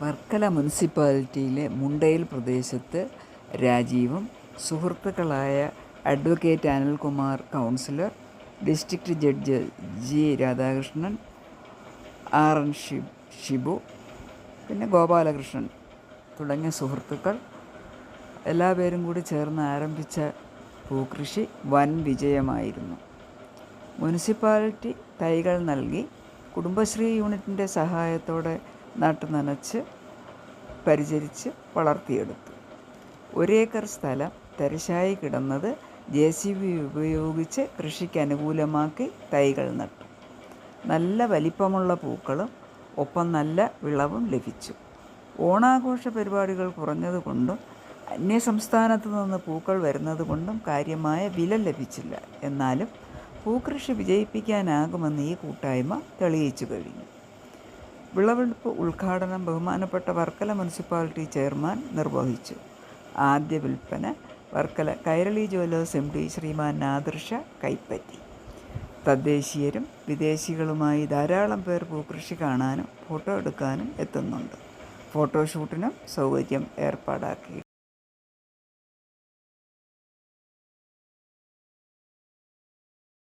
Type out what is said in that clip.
വർക്കല മുനിസിപ്പാലിറ്റിയിലെ മുണ്ടയിൽ പ്രദേശത്ത് രാജീവും സുഹൃത്തുക്കളായ advocate Anilkumar councillor district judge G Radhakrishnan R N Shibu പിന്നെ ഗോപാലകൃഷ്ണൻ തുടങ്ങിയ സുഹൃത്തുക്കൾ. എല്ലാപേരും കൂടി ചേർന്ന് ആരംഭിച്ച പൂക്കൃഷി വൻ വിജയമായിരുന്നു. മുനിസിപ്പാലിറ്റി തൈകൾ നൽകി കുടുംബശ്രീ യൂണിറ്റിന്റെ സഹായത്തോടെ നട്ടു നനച്ച് പരിചരിച്ച് വളർത്തിയെടുത്തു. ഒരേക്കർ സ്ഥലം തരിശായി കിടന്നത് ജെ സി ബി ഉപയോഗിച്ച് കൃഷിക്ക് അനുകൂലമാക്കി തൈകൾ നട്ടു. നല്ല വലിപ്പമുള്ള പൂക്കളും ഒപ്പം നല്ല വിളവും ലഭിച്ചു. ഓണാഘോഷ പരിപാടികൾ കുറഞ്ഞതുകൊണ്ടും അന്യസംസ്ഥാനത്ത് നിന്ന് പൂക്കൾ വരുന്നതുകൊണ്ടും കാര്യമായ വില ലഭിച്ചില്ല. എന്നാലും പൂക്കൃഷി വിജയിപ്പിക്കാനാകുമെന്ന് ഈ കൂട്ടായ്മ തെളിയിച്ചു കഴിഞ്ഞു. വിളവെടുപ്പ് ഉദ്ഘാടനം ബഹുമാനപ്പെട്ട വർക്കല മുനിസിപ്പാലിറ്റി ചെയർമാൻ നിർവഹിച്ചു. ആദ്യ വിൽപ്പന Varkala Kairali jewellers M D Sriman Nadirsha കൈപ്പറ്റി. തദ്ദേശീയരും വിദേശികളുമായി ധാരാളം പേർ പൂക്കൃഷി കാണാനും ഫോട്ടോ എടുക്കാനും എത്തുന്നുണ്ട്. ഫോട്ടോഷൂട്ടിനും സൗകര്യം ഏർപ്പാടാക്കി.